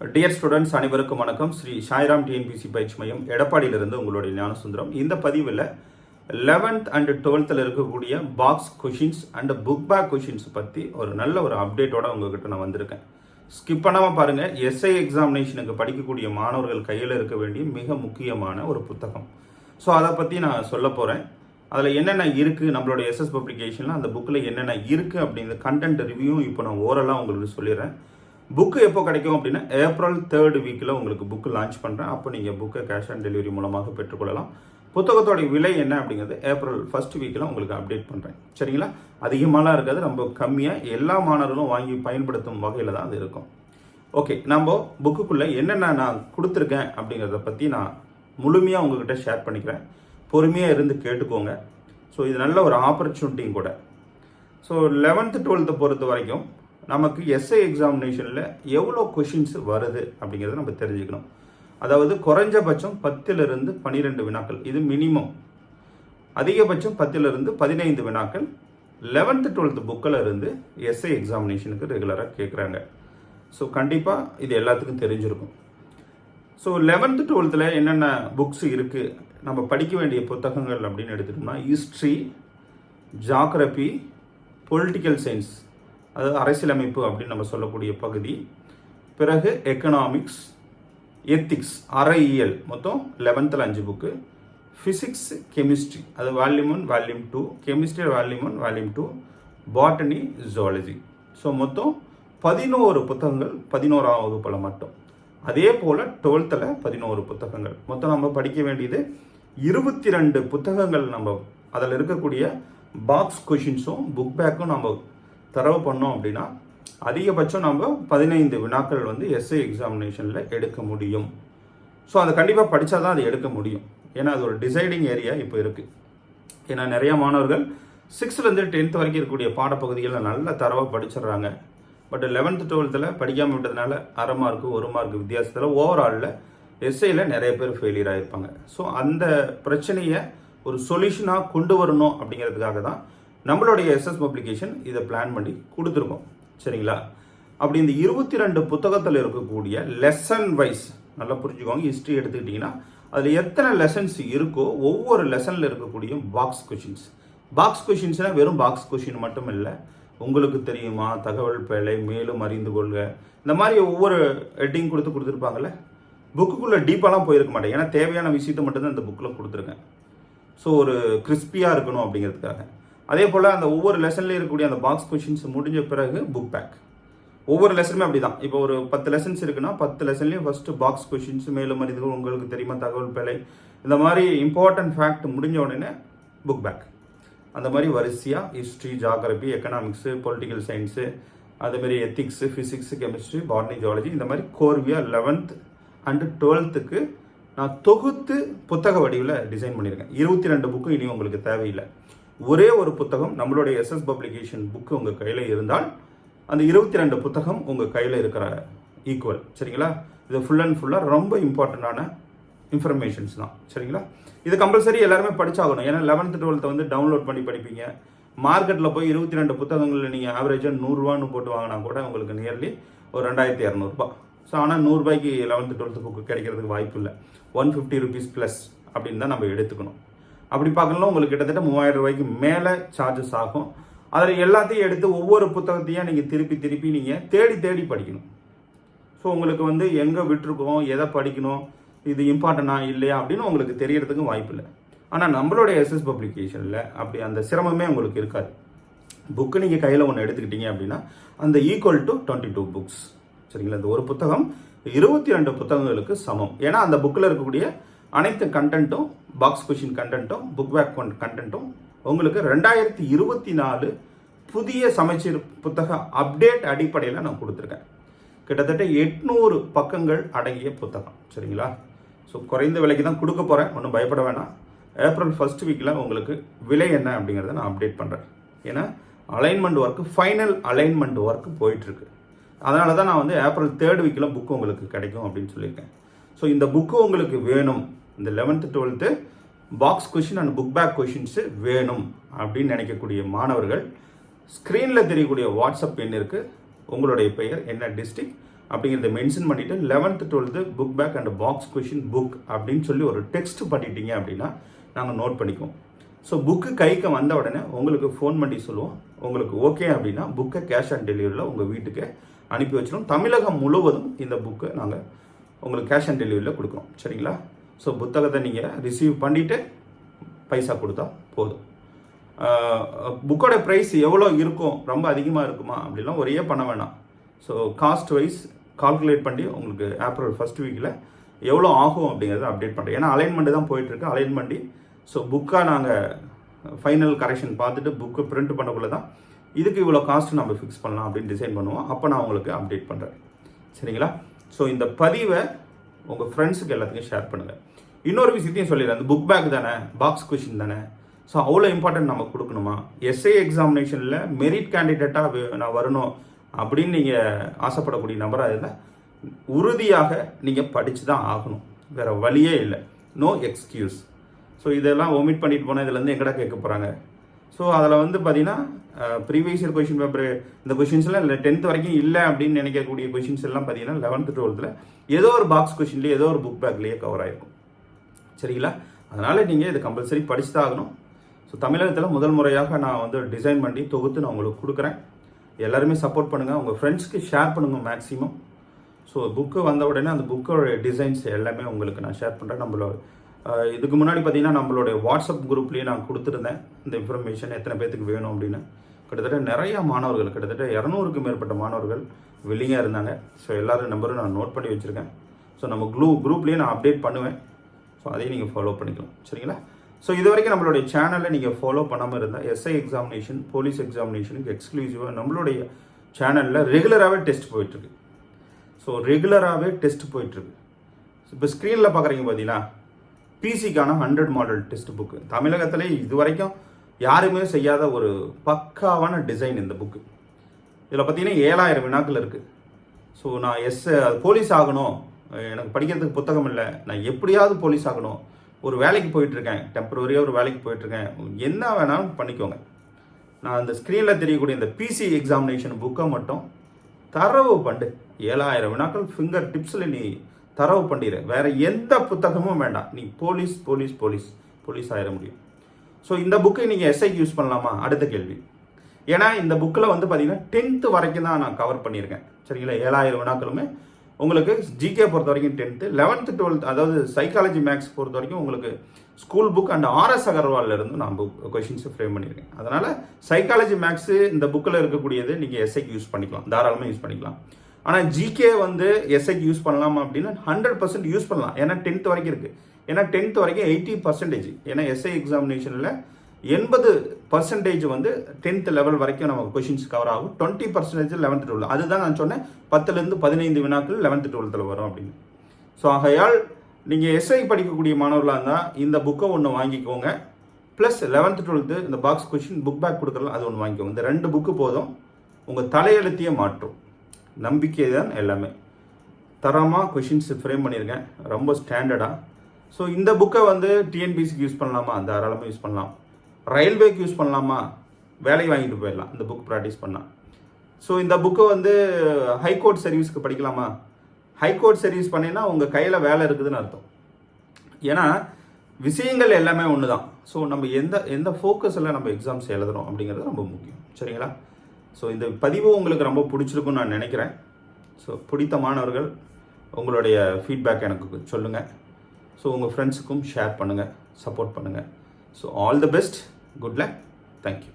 Dear students அனைவருக்கும் வணக்கம். Sri Sairam TNPSC பயிற்சி மையம் எடப்பாடியிலிருந்து உங்களுடைய ஞானசுந்தரம். இந்த பதிவில் லெவன்த் அண்டு டுவெல்த்தில் இருக்கக்கூடிய box questions and book back questions பற்றி ஒரு நல்ல ஒரு அப்டேட்டோட உங்ககிட்ட நான் வந்திருக்கேன். ஸ்கிப் பண்ணாமல் பாருங்கள் எஸ்ஐ எக்ஸாமினேஷனுக்கு படிக்கக்கூடிய மாணவர்கள் கையில் இருக்க வேண்டிய மிக முக்கியமான ஒரு புத்தகம். ஸோ அதை பற்றி நான் சொல்ல போகிறேன் அதில் என்னென்ன இருக்குது நம்மளோட எஸ்எஸ் பப்ளிகேஷனில் அந்த புக்கில் என்னென்ன இருக்குது அப்படிங்கிற கண்டென்ட் ரிவ்யூ இப்போ நான் ஓரலாக உங்களுக்கு சொல்லிடுறேன். புக்கு எப்போ கிடைக்கும் அப்படின்னா ஏப்ரல் தேர்ட் வீக்கில் உங்களுக்கு புக்கு லான்ச் பண்ணுறேன் அப்போ நீங்கள் புக்கை கேஷ் ஆன் டெலிவரி மூலமாக பெற்றுக்கொள்ளலாம். புத்தகத்தோட விலை என்ன அப்படிங்கிறது ஏப்ரல் ஃபர்ஸ்ட் வீக்கில் உங்களுக்கு அப்டேட் பண்ணுறேன் சரிங்களா? அதிகமாலாம் இருக்காது ரொம்ப கம்மியாக எல்லா மாணவர்களும் வாங்கி பயன்படுத்தும் வகையில் தான் அது இருக்கும். ஓகே நம்ம புக்குக்குள்ளே என்னென்ன நான் கொடுத்துருக்கேன் அப்படிங்கிறத பற்றி நான் முழுமையாக உங்ககிட்ட ஷேர் பண்ணிக்கிறேன். பொறுமையாக இருந்து கேட்டுக்கோங்க. ஸோ இது நல்ல ஒரு ஆப்பர்ச்சுனிட்டியும் கூட. ஸோ லெவன்த்து டுவெல்த்து பொறுத்த வரைக்கும் நமக்கு எஸ்ஐ எக்ஸாமினேஷனில் எவ்வளோ கொஷின்ஸ் வருது அப்படிங்கிறத நம்ம தெரிஞ்சுக்கணும். அதாவது குறைஞ்சபட்சம் பத்திலிருந்து பன்னிரெண்டு வினாக்கள் இது மினிமம் அதிகபட்சம் பத்திலிருந்து பதினைந்து வினாக்கள் லெவன்த்து டுவெல்த்து புக்கில் இருந்து எஸ்ஐ எக்ஸாமினேஷனுக்கு ரெகுலராக கேட்குறாங்க ஸோ கண்டிப்பாக இது எல்லாத்துக்கும் தெரிஞ்சிருக்கும். ஸோ லெவன்த்து டுவெல்த்தில் என்னென்ன புக்ஸ் இருக்குது நம்ம படிக்க வேண்டிய புத்தகங்கள் அப்படின்னு எடுத்துட்டோம்னா ஹிஸ்ட்ரி ஜாகிரபி பொலிட்டிக்கல் சயின்ஸ் அதாவது அரசியலமைப்பு அப்படின்னு நம்ம சொல்லக்கூடிய பகுதி. பிறகு எக்கனாமிக்ஸ் எத்திக்ஸ் அறையியல். மொத்தம் லெவன்த்தில் அஞ்சு புக்கு ஃபிசிக்ஸ் கெமிஸ்ட்ரி அது volume one volume two chemistry volume one volume two botany zoology so மொத்தம் பதினோரு புத்தகங்கள் பதினோராம் வகுப்பில் மட்டும். அதே போல் டுவெல்த்தில் பதினோரு புத்தகங்கள். மொத்தம் நம்ம படிக்க வேண்டியது இருபத்தி ரெண்டு புத்தகங்கள் நம்ம அதில் இருக்கக்கூடிய பாக்ஸ் கொஷின்ஸும் புக் பேக்கும் நம்ம தரவு பண்ணோம் அப்படின்னா அதிகபட்சம் நம்ம பதினைந்து வினாக்கள் வந்து எஸ்ஐ எக்ஸாமினேஷனில் எடுக்க முடியும். ஸோ அதை கண்டிப்பாக படித்தா தான் அதை எடுக்க முடியும். ஏன்னா அது ஒரு டிசைடிங் ஏரியா இப்போ இருக்குது ஏன்னா நிறைய மாணவர்கள் சிக்ஸ்த்துலேருந்து டென்த் வரைக்கும் இருக்கக்கூடிய பாடப்பகுதிகளில் நல்ல தரவாக படிச்சிடுறாங்க. பட் லெவன்த்து டுவெல்த்தில் படிக்காமல் விட்டதுனால அரை மார்க்கு ஒரு மார்க் வித்தியாசத்தில் ஓவராலில் எஸ்ஐயில் நிறைய பேர் ஃபெயிலியர் ஆகிருப்பாங்க ஸோ அந்த பிரச்சனையை ஒரு சொல்யூஷனாக கொண்டு வரணும் அப்படிங்கிறதுக்காக தான் நம்மளுடைய எஸ்எஸ் பப்ளிகேஷன் இதை பிளான் பண்ணி கொடுத்துருக்கோம். சரிங்களா? அப்படி இந்த இருபத்தி ரெண்டு புத்தகத்தில் இருக்கக்கூடிய லெசன் வைஸ் நல்லா புரிஞ்சுக்கோங்க. ஹிஸ்ட்ரி எடுத்துக்கிட்டிங்கன்னா அதில் எத்தனை லெசன்ஸ் இருக்கோ ஒவ்வொரு லெசனில் இருக்கக்கூடிய பாக்ஸ் கொஷின்ஸ் பாக்ஸ் கொஷின்ஸ்னால் வெறும் பாக்ஸ் கொஷின் மட்டும் இல்லை உங்களுக்கு தெரியுமா? தகவல் பேழை மேலும் அறிந்து கொள்க. இந்த மாதிரி ஒவ்வொரு ஹெட்டிங் கொடுத்து கொடுத்துருப்பாங்கல்ல புக்குக்குள்ளே டீப்பாலாம் போயிருக்க மாட்டேன். ஏன்னா தேவையான விஷயத்தை மட்டும்தான் இந்த புக்கில் கொடுத்துருக்கேன். ஸோ ஒரு கிறிஸ்பியாக இருக்கணும் அப்படிங்கிறதுக்காக. அதே போல் அந்த ஒவ்வொரு லெசன்லேயும் இருக்கக்கூடிய அந்த பாக்ஸ் கொஷின்ஸ் முடிஞ்ச பிறகு புக் பேக் ஒவ்வொரு லெசனுமே அப்படி தான் இப்போ ஒரு பத்து லெசன்ஸ் இருக்குன்னா பத்து லெசன்லேயும் ஃபஸ்ட்டு பாக்ஸ் கொஷின்ஸ் மேலும் அறிந்து உங்களுக்கு தெரியுமா தகவல் பிழை இந்த மாதிரி இம்பார்ட்டன்ட் ஃபேக்ட் முடிஞ்ச உடனே புக் பேக் அந்த மாதிரி வரிசையாக history geography economics political science அதேமாரி ethics physics chemistry botany zoology இந்த மாதிரி கோர்வியாக லெவன்த் அண்டு டுவெல்த்துக்கு நான் தொகுத்து புத்தக வடிவில் டிசைன் பண்ணியிருக்கேன். இருபத்தி ரெண்டு புக்கு இனி உங்களுக்கு தேவையில்லை. ஒரே ஒரு புத்தகம் நம்மளுடைய எஸ்எஸ் பப்ளிகேஷன் புக்கு உங்கள் கையில் இருந்தால் அந்த இருபத்தி ரெண்டு புத்தகம் உங்கள் கையில் இருக்கிற ஈக்குவல் சரிங்களா? இது ஃபுல் அண்ட் ஃபுல்லாக ரொம்ப இம்பார்ட்டண்ட்டான இன்ஃபர்மேஷன்ஸ் தான். சரிங்களா? இது கம்பல்சரி எல்லாருமே படிச்சாகணும். ஏன்னா லெவன்த்து டுவெல்த்தை வந்து டவுன்லோட் பண்ணி படிப்பீங்க. மார்க்கெட்டில் போய் இருபத்தி ரெண்டு புத்தகங்களில் நீங்கள் ஆவரேஜாக நூறுரூவான்னு போட்டு வாங்கினா கூட உங்களுக்கு நியர்லி ஒரு ரெண்டாயிரத்தி இரநூறுபா ஸோ ஆனால் நூறுரூபாய்க்கு லெவன்த்து டுவெல்த்து புக்கு கிடைக்கிறதுக்கு வாய்ப்பு இல்லை. ஒன் ஃபிஃப்டி ருபீஸ் ப்ளஸ் அப்படின்னு தான் நம்ம எடுத்துக்கணும். அப்படி பார்க்கலாம் உங்களுக்கு கிட்டத்தட்ட மூவாயிரம் ரூபாய்க்கு மேலே சார்ஜஸ் ஆகும். அதில் எல்லாத்தையும் எடுத்து ஒவ்வொரு புத்தகத்தையும் நீங்கள் திருப்பி திருப்பி நீங்கள் தேடி தேடி படிக்கணும். ஸோ உங்களுக்கு வந்து எங்கே விட்டுருக்கோம் எதை படிக்கணும் இது இம்பார்ட்டனா இல்லையா அப்படின்னு உங்களுக்கு தெரியறதுக்கும் வாய்ப்பு இல்லை. ஆனால் நம்மளுடைய எஸ்எஸ் பப்ளிகேஷனில் அப்படி அந்த சிரமமே உங்களுக்கு இருக்காது. புக்கு நீங்கள் கையில் ஒன்று எடுத்துக்கிட்டீங்க அப்படின்னா அந்த equal to twenty two books சரிங்களா? இந்த ஒரு புத்தகம் இருபத்தி ரெண்டு புத்தகங்களுக்கு சமம். ஏன்னா அந்த புக்கில் இருக்கக்கூடிய அனைத்து கண்டென்ட்டும் பாக்ஸ் கொஷின் கண்டென்ட்டும் புக் பேக் கண்டென்ட்டும் உங்களுக்கு ரெண்டாயிரத்தி இருபத்தி நாலு புதிய சமைச்சீர் புத்தக அப்டேட் அடிப்படையில் நான் கொடுத்துருக்கேன். கிட்டத்தட்ட எட்நூறு பக்கங்கள் அடங்கிய புத்தகம் சரிங்களா? ஸோ குறைந்த விலைக்கு தான் கொடுக்க போகிறேன் ஒன்றும் பயப்பட வேணாம். ஏப்ரல் ஃபர்ஸ்ட் வீக்கில் உங்களுக்கு விலை என்ன அப்படிங்கிறத நான் அப்டேட் பண்ணுறேன் ஏன்னா alignment work final alignment work போயிட்டுருக்கு. அதனால தான் நான் வந்து ஏப்ரல் தேர்ட் வீக்கில் புக்கு உங்களுக்கு கிடைக்கும் அப்படின்னு சொல்லியிருக்கேன். ஸோ இந்த புக்கு உங்களுக்கு வேணும் இந்த eleventh twelfth box question and book back questions வேணும் அப்படின்னு நினைக்கக்கூடிய மாணவர்கள் ஸ்க்ரீனில் தெரியக்கூடிய வாட்ஸ்அப் எண்ணிற்கு உங்களுடைய பெயர் என்ன டிஸ்ட்ரிக் அப்படிங்கிறத மென்ஷன் பண்ணிவிட்டு eleventh twelfth book back and box question book அப்படின்னு சொல்லி ஒரு டெக்ஸ்ட் பண்ணிட்டீங்க அப்படின்னா நாங்கள் நோட் பண்ணிக்குவோம். ஸோ புக்கு கைக்கு வந்த உடனே உங்களுக்கு ஃபோன் பண்ணி சொல்லுவோம். உங்களுக்கு ஓகே அப்படின்னா புக்கை கேஷ் ஆன் டெலிவரியில் உங்கள் வீட்டுக்கு அனுப்பி வச்சிடும் தமிழகம் முழுவதும் இந்த புக்கை நாங்கள் உங்களுக்கு கேஷ் ஆன் டெலிவரியில் கொடுக்குறோம். சரிங்களா? ஸோ புத்தகத்தை நீங்கள் ரிசீவ் பண்ணிவிட்டு பைசா கொடுத்தா போதும். புக்கோட ப்ரைஸ் எவ்வளோ இருக்கும்? ரொம்ப அதிகமாக இருக்குமா? அப்படிலாம் ஒரே பண்ண வேணாம். ஸோ காஸ்ட் வைஸ் கால்குலேட் பண்ணி உங்களுக்கு ஏப்ரல் ஃபஸ்ட் வீக்கில் எவ்வளோ ஆகும் அப்படிங்கிறத அப்டேட் பண்ணுறேன் ஏன்னா அலைன்மெண்ட் தான் போயிட்டுருக்கு. அலைன் பண்ணி ஸோ புக்காக நாங்கள் ஃபைனல் கரெக்ஷன் பார்த்துட்டு புக்கு பிரிண்ட் பண்ணக்குள்ளே தான் இதுக்கு இவ்வளோ காஸ்ட் நம்ம ஃபிக்ஸ் பண்ணலாம் அப்படின்னு டிசைன் பண்ணுவோம். அப்போ நான் உங்களுக்கு அப்டேட் பண்ணுறேன் சரிங்களா? ஸோ இந்த பதிவை உங்கள் ஃப்ரெண்ட்ஸுக்கு எல்லாத்துக்கும் ஷேர் பண்ணுங்கள் இன்னொரு விஷயத்தையும் சொல்லிடுறேன். அந்த புக் பேக் தானே? பாக்ஸ் கொஷின் தானே? ஸோ அவ்வளோ இம்பார்ட்டன்ட் நம்ம கொடுக்கணுமா? எஸ்ஏ எக்ஸாமினேஷனில் மெரிட் கேண்டிடேட்டாக நான் வரணும் அப்படின்னு நீங்கள் ஆசைப்படக்கூடிய நபராக இருந்தால் உறுதியாக நீங்கள் படித்து தான் ஆகணும். வேறு வழியே இல்லை. நோ எக்ஸ்கியூஸ் ஸோ இதெல்லாம் ஒமிட் பண்ணிட்டு போனால் இதுலேருந்து எங்கடா கேட்க போகிறாங்க ஸோ அதில் வந்து பார்த்தீங்கன்னா ப்ரீவியஸ் இயர் கொஷின் பேப்பர் இந்த கொஷின்ஸ்லாம் இல்லை டென்த் வரைக்கும் இல்லை அப்படின்னு நினைக்கக்கூடிய கொஷின்ஸ் எல்லாம் பார்த்தீங்கன்னா லெவன்த்து டுவெல்த்தில் ஏதோ ஒரு பாக்ஸ் கொஷின்லேயே ஏதோ ஒரு புக் பேக்லேயே கவர் ஆகிருக்கும் சரிங்களா? அதனால் நீங்கள் இது கம்பல்சரி படிச்சு தான் ஆகணும். ஸோ தமிழகத்தில் முதல் முறையாக நான் வந்து டிசைன் பண்ணி தொகுத்து நான் உங்களுக்கு கொடுக்குறேன். எல்லாருமே சப்போர்ட் பண்ணுங்கள் உங்கள் ஃப்ரெண்ட்ஸ்க்கு ஷேர் பண்ணுங்கள் மேக்ஸிமம் ஸோ புக்கு வந்த உடனே அந்த புக்கோட டிசைன்ஸ் எல்லாமே உங்களுக்கு நான் ஷேர் பண்ணுறேன் நம்மளோட இதுக்கு முன்னாடி பார்த்தீங்கன்னா நம்மளுடைய வாட்ஸ்அப் குரூப்லேயே நான் கொடுத்துருந்தேன். இந்த இன்ஃபர்மேஷன் எத்தனை பேத்துக்கு வேணும் அப்படின்னு. கிட்டத்தட்ட நிறைய மாணவர்கள் கிட்டத்தட்ட இரநூறுக்கு மேற்பட்ட மாணவர்கள் வில்லிங்காக இருந்தாங்க. ஸோ எல்லாரும் நம்பரும் நான் நோட் பண்ணி வச்சுருக்கேன். ஸோ நம்ம க்ளூ குரூப்லேயே நான் அப்டேட் பண்ணுவேன். ஸோ அதையும் நீங்கள் ஃபாலோ பண்ணிக்கலாம். சரிங்களா? ஸோ இது வரைக்கும் நம்மளுடைய சேனலை நீங்கள் ஃபாலோ பண்ணாமல் இருந்தால் எஸ்ஐ எக்ஸாமினேஷன் போலீஸ் எக்ஸாமினேஷனுக்கு எக்ஸ்க்ளூசிவாக நம்மளுடைய சேனலில் ரெகுலராகவே டெஸ்ட் போயிட்டுருக்கு. ஸோ ரெகுலராகவே டெஸ்ட் போயிட்டுருக்கு. இப்போ ஸ்க்ரீனில் பார்க்குறீங்க பார்த்தீங்களா? பிசிக்கான ஹண்ட்ரட் மாடல் டெஸ்ட் புக்கு தமிழகத்திலே இது வரைக்கும் யாருமே செய்யாத ஒரு பக்காவான டிசைன் இந்த புக்கு இதில் பார்த்தீங்கன்னா ஏழாயிரம் வினாக்கள் இருக்குது ஸோ நான் எஸ் போலீஸ் ஆகணும். எனக்கு படிக்கிறதுக்கு புத்தகம் இல்லை. நான் எப்படியாவது போலீஸ் ஆகணும். ஒரு வேலைக்கு போயிட்டுருக்கேன். டெம்பரவரியாக ஒரு வேலைக்கு போயிட்டுருக்கேன். என்ன வேணாலும் பண்ணிக்கோங்க. நான் அந்த ஸ்க்ரீனில் தெரியக்கூடிய இந்த பிசி எக்ஸாமினேஷன் புக்கை மட்டும் தரவு பண்டு. ஏழாயிரம் வினாக்கள் ஃபிங்கர் டிப்ஸில் நீ தரவு பண்ணிடு வேற எந்த புத்தகமும் வேண்டாம். நீ போலீஸ் போலீஸ் போலீஸ் போலீஸ் ஆயிட முடியும். ஸோ இந்த புக்கை நீங்கள் எஸ்ஐக்கு யூஸ் பண்ணலாமா? அடுத்த கேள்வி. ஏன்னா இந்த புக்கில் வந்து பார்த்தீங்கன்னா டென்த்து வரைக்கும் தான் நான் கவர் பண்ணியிருக்கேன். சரிங்களா? ஏழாயிரம் வினாக்களுமே. உங்களுக்கு ஜிகே பொறுத்த வரைக்கும் டென்த்து லெவன்த்து டுவெல்த் அதாவது சைக்காலஜி மேக்ஸ் பொறுத்த வரைக்கும் உங்களுக்கு ஸ்கூல் புக் அண்ட் ஆர்எஸ் அகர்வால்ல இருந்து நான் புக் கொஷின்ஸை ஃப்ரேம் பண்ணியிருக்கேன். அதனால் சைக்காலஜி மேக்ஸு இந்த புக்கில் இருக்கக்கூடியது நீங்கள் எஸ்ஐக்கு யூஸ் பண்ணிக்கலாம். தாராளமாக யூஸ் பண்ணிக்கலாம். ஆனால் ஜிகே வந்து எஸ்ஐக்கு யூஸ் பண்ணலாமா அப்படின்னா ஹண்ட்ரட் பர்சன்ட் யூஸ் பண்ணலாம். ஏன்னா டென்த் வரைக்கும் இருக்குது ஏன்னா டென்த் வரைக்கும் எயிட்டி பர்சன்டேஜ் ஏன்னா எஸ்ஐ எக்ஸாமினேஷனில் எண்பது பர்சன்டேஜ் வந்து டென்த் லெவல் வரைக்கும் நமக்கு கொஷின்ஸ் கவர் ஆகும். டுவெண்ட்டி பர்சன்டேஜ் லெவன்த் டுவெல் அதுதான் நான் சொன்னேன். பத்துலேருந்து பதினைந்து வினாக்கள் லெவன்த் டுவெல்த்தில் வரும் அப்படின்னு. ஸோ ஆகையால் நீங்கள் எஸ்ஐ படிக்கக்கூடிய மாணவர்களாக இருந்தால் இந்த புக்கை ஒன்று வாங்கிக்கோங்க. ப்ளஸ் லெவன்த் டுவெல்த்து இந்த பாக்ஸ் கொஷின் புக் பேக் கொடுக்குறலாம் அது ஒன்று வாங்கிக்கோங்க. இந்த ரெண்டு புக்கு போதும். உங்கள் தலையெழுத்தையே மாற்றும். நம்பிக்கை தான் எல்லாமே. தரமாக கொஷின்ஸ் ஃப்ரேம் பண்ணியிருக்கேன். ரொம்ப ஸ்டாண்டர்டாக ஸோ இந்த புக்கை வந்து டிஎன்பிசிக்கு யூஸ் பண்ணலாமா? தாராளமாக யூஸ் பண்ணலாம். ரயில்வேக்கு யூஸ் பண்ணலாமா? வேலையை வாங்கிட்டு போயிடலாம். இந்த புக் ப்ராக்டிஸ் பண்ணால் ஸோ இந்த புக்கை வந்து ஹைகோர்ட் சர்வீஸ்க்கு படிக்கலாமா? ஹைகோர்ட் சர்வீஸ் பண்ணினா உங்கள் கையில் வேலை இருக்குதுன்னு அர்த்தம். ஏன்னா விஷயங்கள் எல்லாமே ஒன்று தான் ஸோ நம்ம எந்த எந்த ஃபோக்கஸில் நம்ம எக்ஸாம்ஸ் எழுதுறோம் அப்படிங்கிறது ரொம்ப முக்கியம். சரிங்களா? ஸோ இந்த பதிவு உங்களுக்கு ரொம்ப பிடிச்சிருக்குன்னு நான் நினைக்கிறேன். ஸோ பிடித்த மாணவர்கள் உங்களுடைய ஃபீட்பேக் எனக்கு சொல்லுங்கள் ஸோ உங்கள் ஃப்ரெண்ட்ஸுக்கும் ஷேர் பண்ணுங்கள் சப்போர்ட் பண்ணுங்கள் so all the best good luck thank you